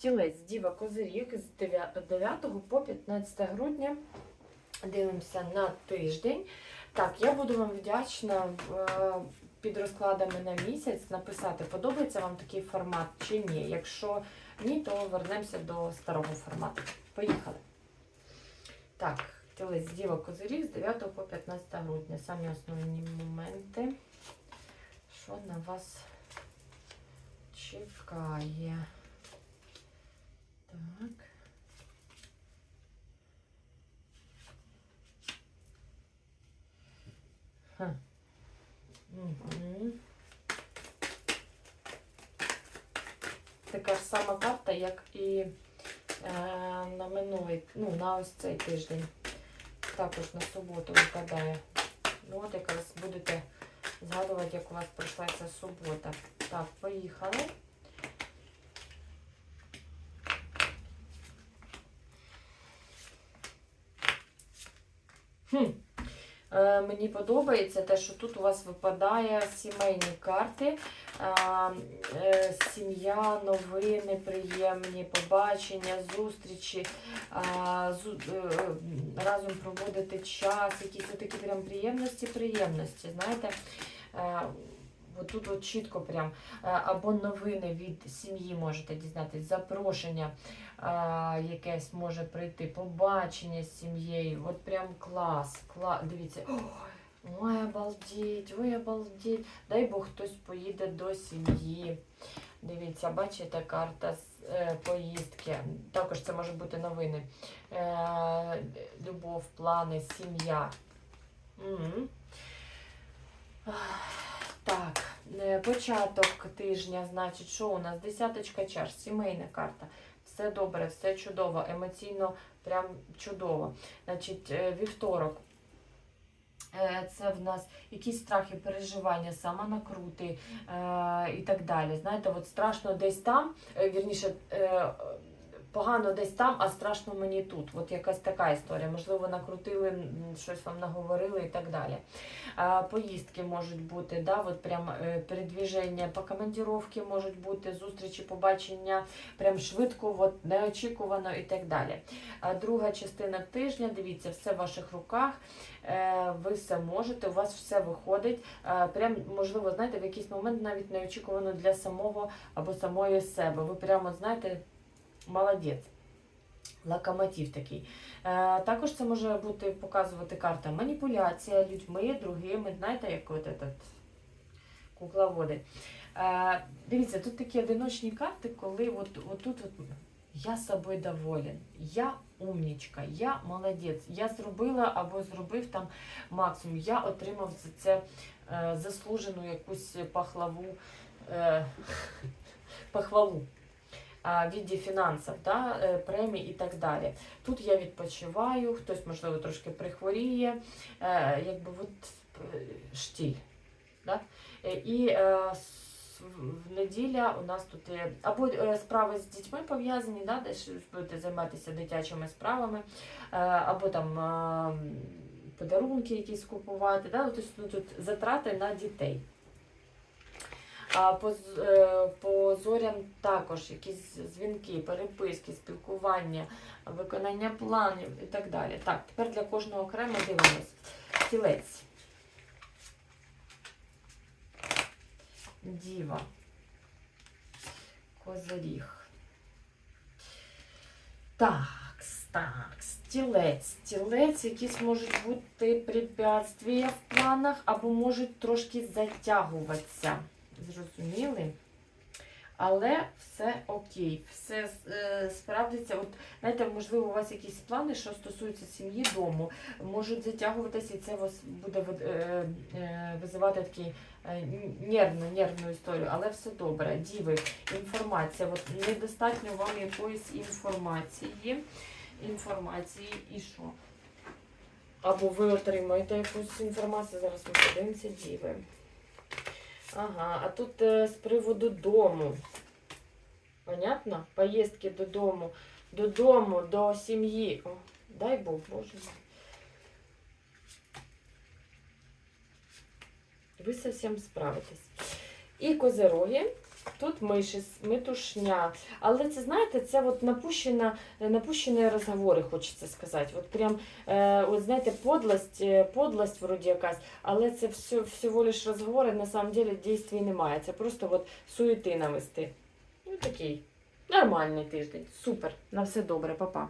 Тілець Діва Козиріг з 9 по 15 грудня. Дивимося на тиждень. Так, я буду вам вдячна е, під розкладами на місяць написати, подобається вам такий формат чи ні. Якщо ні, то вернемося до старого формату. Поїхали. Так, тілець Діва Козиріг з 9 по 15 грудня. Самі основні моменти. Що на вас чекає? Так. Така ж сама карта, як і е, на минулий, ну, на ось цей тиждень. Також на суботу випадає. Ну, от якраз будете згадувати, як у вас пройшла ця субота. Так, поїхали. Хм. Е, мені подобається те, що тут у вас випадає сімейні карти. Е, е, сім'я, новини, приємні, побачення, зустрічі, разом проводити час, якісь такі прям приємності, приємності. Знаєте, тут от чітко прям е, або новини від сім'ї можете дізнатись, запрошення а, якесь може прийти, побачення з сім'єю. От прям клас. клас. Дивіться. Ой, обалдеть, ой, обалдеть. Дай Бог хтось поїде до сім'ї. Дивіться, бачите, карта з е, поїздки. Також це може бути новини. Е, любов, плани, сім'я. Мгм. Так, е, початок тижня, значить, що у нас? Десяточка чаш, сімейна карта. Все добре, все чудово, емоційно прям чудово. Значить, е, вівторок. Е, Це в нас якісь страхи, переживання, самонакрути і так далі. Знаєте, от страшно десь там, вірніше, погано десь там, а страшно мені тут. От якась така історія. Можливо, накрутили, щось вам наговорили і так далі. Поїздки можуть бути, да, от прям е, передвіження по командіровки можуть бути, зустрічі, побачення прям швидко, от, неочікувано і так далі. Друга частина тижня, дивіться, все в ваших руках, е, ви все можете, у вас все виходить. Прям, можливо, знаєте, в якийсь момент навіть неочікувано для самого або самої себе. Ви прямо знаєте, молодець. Локомотив такий. Е, також це може бути показувати карта маніпуляція людьми, другими, знаєте, як от этот кукловоди. Е, дивіться, тут такі одиночні карти, коли от, от тут от, я собою доволен, я умнічка, я молодець, я зробила або зробив там максимум, я отримав за це е, заслужену якусь пахлаву, е, в віді фінансів, да, е, премій і так далі. Тут я відпочиваю, хтось, можливо, трошки прихворіє, е, якби от е, штіль. Да? Е, І в неділя у нас тут є або справи з дітьми пов'язані, да, де будете займатися дитячими справами, або там подарунки якісь купувати. Да? Тобто, ну, тут затрати на дітей. А по, е, по зорям також якісь дзвінки, переписки, спілкування, виконання планів і так далі. Так, тепер для кожного окремо дивимось. Тілець. Діва. Козиріг. Так, так, стілець. Стілець, якісь можуть бути препятствия в планах, або можуть трошки затягуватися. Зрозуміли? Але все окей, все е, справдиться. От, знаєте, можливо, у вас якісь плани, що стосуються сім'ї, дому, можуть затягуватися, і це вас буде е, е, визивати такий е, нервну, нервну історію, але все добре. Діви, інформація. От недостатньо вам якоїсь інформації. Інформації і що? Або ви отримаєте якусь інформацію, зараз ми подивимося, діви. Ага, а тут е, з приводу дому. Понятно? Поїздки додому. Додому, до сім'ї. О, дай Бог, Боже. Ви совсем справитесь. І козероги. Тут миші, метушня. Але це, знаєте, це от напущена, напущені розговори, хочеться сказати. От прям, е, от знаєте, подлость, е, подлость вроді якась, але це все, всього лиш розговори, на самом деле дійстві немає. Це просто от суєти навести. Ну такий нормальний тиждень. Супер. На все добре, папа.